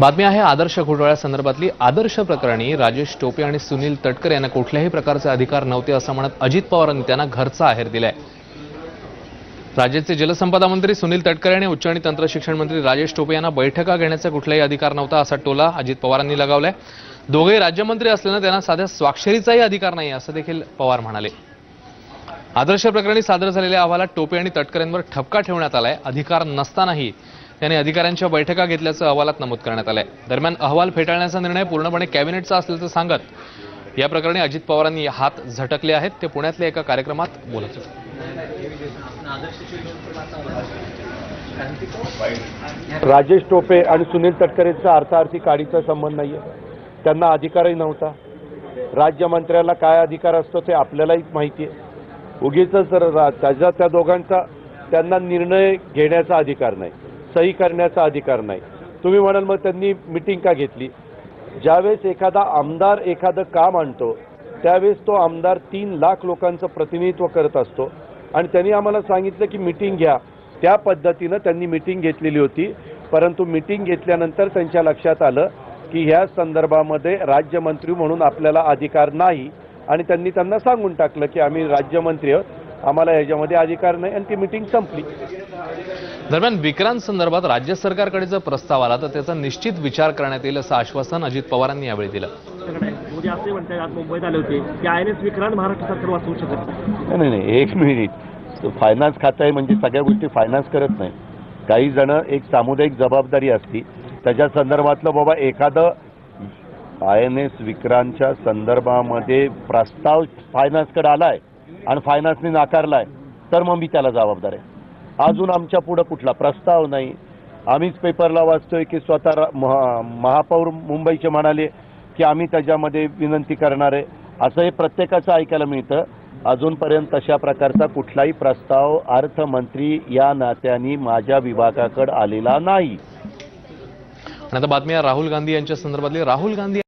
बातमी आहे आदर्श घोटाळ्यासंदर्भातली आदर्श प्रकरणी राजेश टोपे आणि सुनील तटकर यांना कुठल्याही प्रकारचे अधिकार नव्हते असं म्हणत अजित पवारांनी त्यांना घरचा आहेर दिलाय. राज्याचे जलसंपदा मंत्री सुनील तटकरे आणि उच्च आणि तंत्रशिक्षण मंत्री राजेश टोपे यांना बैठका घेण्याचा कुठलाही अधिकार नव्हता असा टोला अजित पवारांनी लगावलाय. दोघेही राज्यमंत्री असल्यानं त्यांना साध्या स्वाक्षरीचाही अधिकार नाही असं देखील पवार म्हणाले. आदर्श प्रकरणी सादर झालेल्या अहवालात टोपे आणि तटकरेंवर ठपका ठेवण्यात आलाय अधिकार नसतानाही यांनी अधिकाऱ्यांच्या बैठका घेतल्याचं अहवालात नमूद करण्यात आलंय. दरम्यान अहवाल फेटाळण्याचा निर्णय पूर्णपणे कॅबिनेटचा असल्याचं सांगत या प्रकरणी अजित पवारांनी हात झटकले आहेत. ते पुण्यातल्या एका कार्यक्रमात बोलत होते. राजेश टोपे आणि सुनील तटकरेंचा अर्थार्थी काडीचा संबंध नाही आहे त्यांना अधिकारही नव्हता. राज्यमंत्र्याला काय अधिकार असतो ते आपल्यालाही माहिती आहे. उगीच जर त्याच्या त्या दोघांचा त्यांना निर्णय घेण्याचा अधिकार नाही. सही करण्याचा अधिकार नाही. तुम्ही म्हणाल मग त्यांनी मिटिंग का घेतली? ज्यावेळेस एखादा आमदार एखादं काम आणतो त्यावेळेस तो आमदार तीन लाख लोकांचं प्रतिनिधित्व करत असतो. आणि त्यांनी आम्हाला सांगितलं की मिटिंग घ्या. त्या पद्धतीनं त्यांनी मिटिंग घेतलेली होती. परंतु मिटिंग घेतल्यानंतर त्यांच्या लक्षात आलं की ह्या संदर्भामध्ये राज्यमंत्री म्हणून आपल्याला अधिकार नाही. आणि त्यांनी त्यांना सांगून टाकलं की आम्ही राज्यमंत्री आहोत. आम्हाला ह्याच्यामध्ये अधिकार नाही आणि ती मिटिंग संपली. दरम्यान विक्रांत संदर्भात राज्य सरकारकडे जर प्रस्ताव आला तर त्याचा निश्चित विचार करण्यात येईल असं आश्वासन अजित पवारांनी यावेळी दिलं. आहे. मोदी असे म्हणतात आज मुंबईत आले होते. की I N S Vikrant Maharashtra सरकार वाचवू शकत नाही. नाही एक मिनिट फायनान्स खातं आहे म्हणजे सगळ्या गोष्टी फायनान्स करत नाही. काही जण एक सामुदायिक जबाबदारी असती. त्याच्या संदर्भातलं बाबा एखादं आय एन एस विक्रांतच्या संदर्भामध्ये प्रस्ताव फायनान्सकडे आलाय. आणि फायनान्सने नाकारलाय तर मग मी त्याला जबाबदार आहे. अजून आमच्या पुढं कुठला प्रस्ताव नाही. आम्हीच पेपरला वाचतोय की स्वतः महा- महापौर मुंबईचे म्हणाले की आम्ही त्याच्यामध्ये विनंती करणार आहे. असं हे प्रत्येकाचं ऐकायला मिळतं. अजूनपर्यंत तशा प्रकारचा कुठलाही प्रस्ताव अर्थमंत्री या नात्याने माझ्या विभागाकडे आलेला नाही. आता बातमी राहुल गांधी यांच्या संदर्भातली. राहुल गांधी